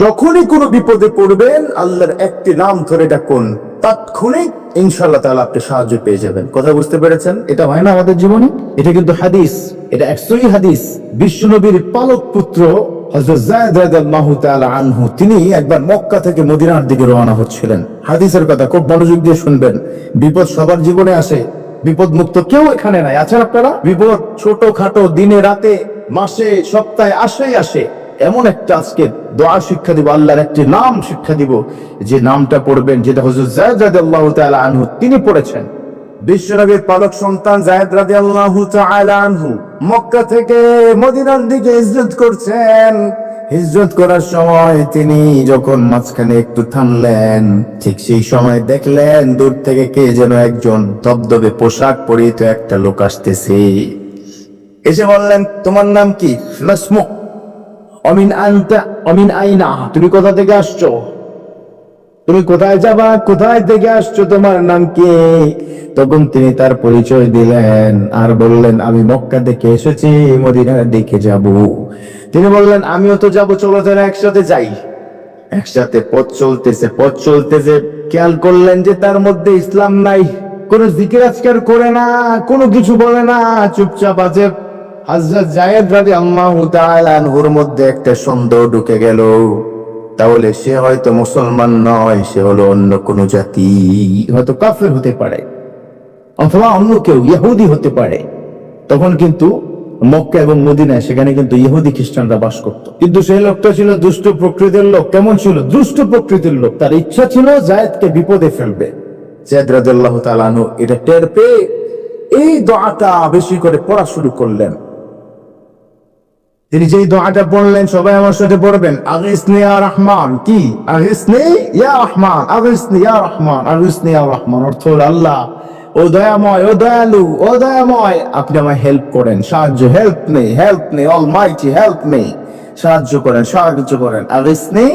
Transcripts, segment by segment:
যখনই কোনো বিপদে পড়বেন, আল্লাহর একটি নাম ধরে ডাকুন। তাৎক্ষণিক ইনশাল্লাহ তাআলা আপনি সাহায্য পেয়ে যাবেন। কথা বুঝতে পেরেছেন? এটা হয় না আমাদের জীবনে? এটা কিন্তু হাদিস। এটা একশোই হাদিস। বিশ্বনবীর পালক পুত্র আনহু, তিনি একবার মক্কা থেকে মদিনার দিকে রওনা হচ্ছিলেন। হাদিসের কথা খুব মনোযোগ দিয়ে শুনবেন। বিপদ সবার জীবনে আসে। বিপদ মুক্ত কেউ এখানে নাই। আছেন আপনারা? বিপদ ছোট খাটো দিনে রাতে, মাসে, সপ্তাহে, আসেই আসে। এমন একটা আজকে দোয়া শিক্ষা দিব, আল্লাহর একটি নাম শিক্ষা দিব, যে নামটা পড়বেন, যেটা যায়েদ রাদিয়াল্লাহু তাআলা আনহু, তিনি পড়েছেন। বিশ্বনবীর পালক সন্তান জায়েদ রাদিয়াল্লাহু তাআলা আনহু মক্কা থেকে মদিনার দিকে হিজরত করছেন। হিজরত করার সময় তিনি যখন মাঝখানে একটু থামলেন, ঠিক সেই সময় দেখলেন দূর থেকে কে যেন একজন দবদবে পোশাক পরিহিত একটা লোক আসতেছে। এসে বললেন, তোমার নাম কি? লাসমুক অমিন আনতা, অমিন আইনা, তুমি কোথা থেকে আসছো? তুমি কোথায় যাবা? কোথায় থেকে আসছো? তোমার নাম কি? তখন তিনি তার পরিচয় দিলেন আর বললেন, আমি মক্কা থেকে এসেছি, মদিনার দিকে যাব। তিনি বললেন, আমিও তো যাব, চলো তারা একসাথে যাই। একসাথে পথ চলতেছে পথ চলতেছে। খেয়াল করলেন যে তার মধ্যে ইসলাম নাই। কোন জিকির আজকার করে না, কোনো কিছু বলে না, চুপচাপ আছে। হযরত জায়েদ রাদিয়াল্লাহু তাআলা আনহুর মধ্যে একটা সন্দেহ ঢুকে গেল। তাহলে সে হয়তো মুসলমান নয়, সে হলো অন্য কোন জাতি। হয়তো কাফের হতে পারে, অথবা অন্য কেউ ইহুদি হতে পারে। তখন কিন্তু মক্কা এবং মদিনায় সেখানে কিন্তু ইহুদি খ্রিস্টানরা বাস করত। কিন্তু সেই লোকটা ছিল দুষ্ট প্রকৃতির লোক। কেমন ছিল? দুষ্ট প্রকৃতির লোক। তার ইচ্ছা ছিল জায়েদকে বিপদে ফেলবে। জায়েদ আনহু এটা টের পেয়ে এই দোয়াটা বেশি করে পড়া শুরু করলেন। তিনি যেই দোয়াটা পড়লেন, সবাই আমার সাথে পড়বেন। ইয়া রহমান, কি? ইয়া রহমান ইয়া রহমান ইয়া রহমান, অর্থ আল্লাহ। ও দয়াময়, ও দয়ালু, ও দয়াময়, আপনি আমায় হেল্প করেন। সাহায্য হেল্প নেই হেল্প নেই অল মাইটি হেল্প নেই সাহায্য করেন সাহায্য করেন। আগিসনি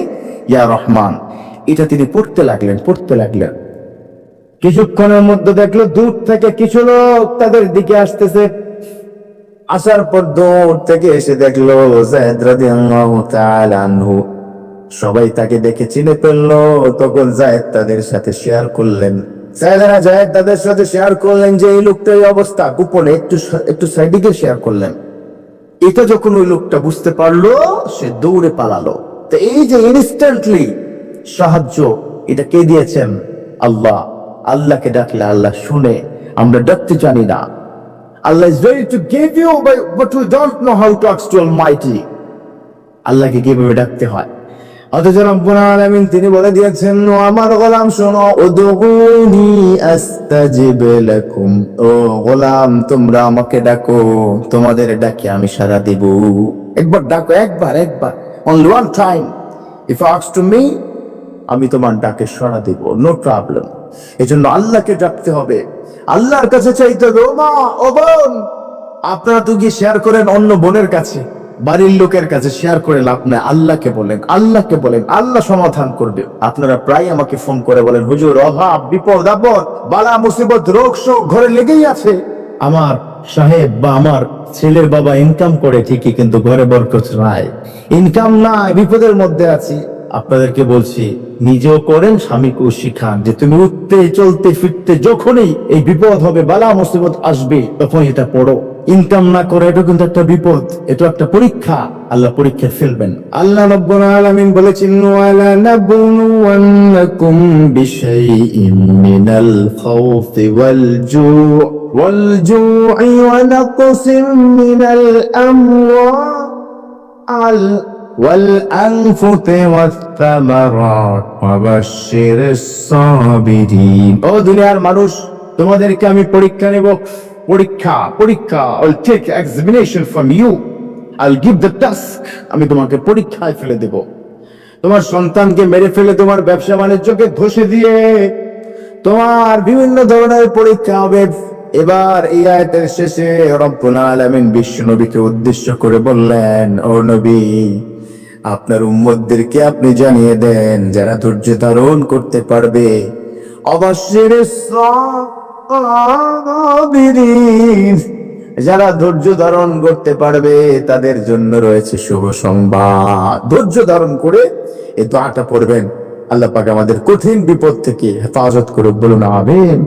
ইয়া রহমান। এটা তিনি পড়তে লাগলেন পড়তে লাগলেন। কিছুক্ষণের মধ্যে দেখল দূর থেকে কিছু লোক তাদের দিকে আসতেছে। আসার পর দৌড় থেকে এসে দেখল আনহু। সবাই তাকে দেখে চিনে ফেলল, তখন জায়েদ তাদের সাথে শেয়ার করলেন। সাইদানা জায়েদ তাদের সাথে শেয়ার করলেন যে, এই লোকটার এই অবস্থা। গোপনে একটু একটু সাইডিকে শেয়ার করলেন। এটা যখন ওই লোকটা বুঝতে পারল, সে দৌড়ে পালালো। তো এই যে ইনস্ট্যান্টলি সাহায্য, এটা কে দিয়েছেন? আল্লাহ। আল্লাহকে ডাকলে আল্লাহ শুনে। আমরা ডাকতে জানি না। Allah is ready to give you, but, but we don't know how to ask to Almighty. আল্লাহকে কীভাবে ডাকতে হয়? অথচ রব্বুল আলামিন তিনি বলে দিয়েছেন ও আমার গোলাম শোনো উদউনি আস্তাজিব লাকুম। ও গোলাম তোমরা আমাকে ডাকো তোমাদের ডাকে আমি সাড়া দিব। একবার ডাকো একবার একবার only one time if ask to me আমি তোমার ডাকে সাড়া দিব নো প্রবলেম এজন্য আল্লাহকে ডাকতে হবে। আল্লাহর কাছে চাইতে হবে ও মা ও বোন, আপনারা তো গিয়ে শেয়ার করেন অন্য বোনের কাছে। বাড়ির লোকের কাছে শেয়ার করে লাভ নাই, আল্লাহকে বলেন আল্লাহকে বলেন, আল্লাহ সমাধান করবে। আপনারা প্রায় আমাকে ফোন করে বলেন, হুজুর, অভাব, বিপদ, আপদ, বালা, মুসিবত, রোগ, শোক, ঘরে লেগেই আছে। আমার সাহেব বা আমার ছেলের বাবা ইনকাম করে ঠিকই, কিন্তু ঘরে বরকত নাই। ইনকাম নাই, বিপদের মধ্যে আছি। আপনাদেরকে বলছি, নিজেও করেন, স্বামীকেও শিখান যে তুমি উঠতে, চলতে, ফিরতে, যখনই এই বিপদ হবে, বালা, মুসিবত আসবে তখন এটা পড়ো। ইনকাম না করে, এটা কিন্তু একটা বিপদ, এটা একটা পরীক্ষা। আল্লাহ পরীক্ষা ফেলবেন। আল্লাহ রব্বুল আলামিন বলেছেন ওয়ালা নাবলুওয়ান্নাকুম বিশাইইম মিনাল খাউফি ওয়াল জু' ওয়াল জু'i ওয়া নাকসিম মিনাল আমওয়াল والأنفس والثمرات وبشر الصابرين ও দুনিয়ার মানুষ তোমাদেরকে আমি পরীক্ষা নেব পরীক্ষা পরীক্ষা I'll take examination from you I'll give the task আমি তোমাকে পরীক্ষায় ফেলে দেব তোমার সন্তানকে মেরে ফেলে তোমার ব্যবসা বাণিজ্যকে ধসে দিয়ে তোমার বিভিন্ন ধরনের পরীক্ষা হবে এবার এই আয়াতের শেষে রব্বুল আলামিন বিশ্ব নবীকে উদ্দেশ্য করে বললেন ও নবী আপনার উম্মতদেরকে আপনি জানিয়ে দেন, যারা ধৈর্য ধারণ করতে পারবে। অবশ্যই যারা ধৈর্য ধারণ করতে পারবে, তাদের জন্য রয়েছে শুভ সংবাদ। ধৈর্য ধারণ করে এই দোয়াটা পড়বেন। আল্লাহ আমাদের কঠিন বিপদ থেকে হেফাজত করুক, বলুন আমিন।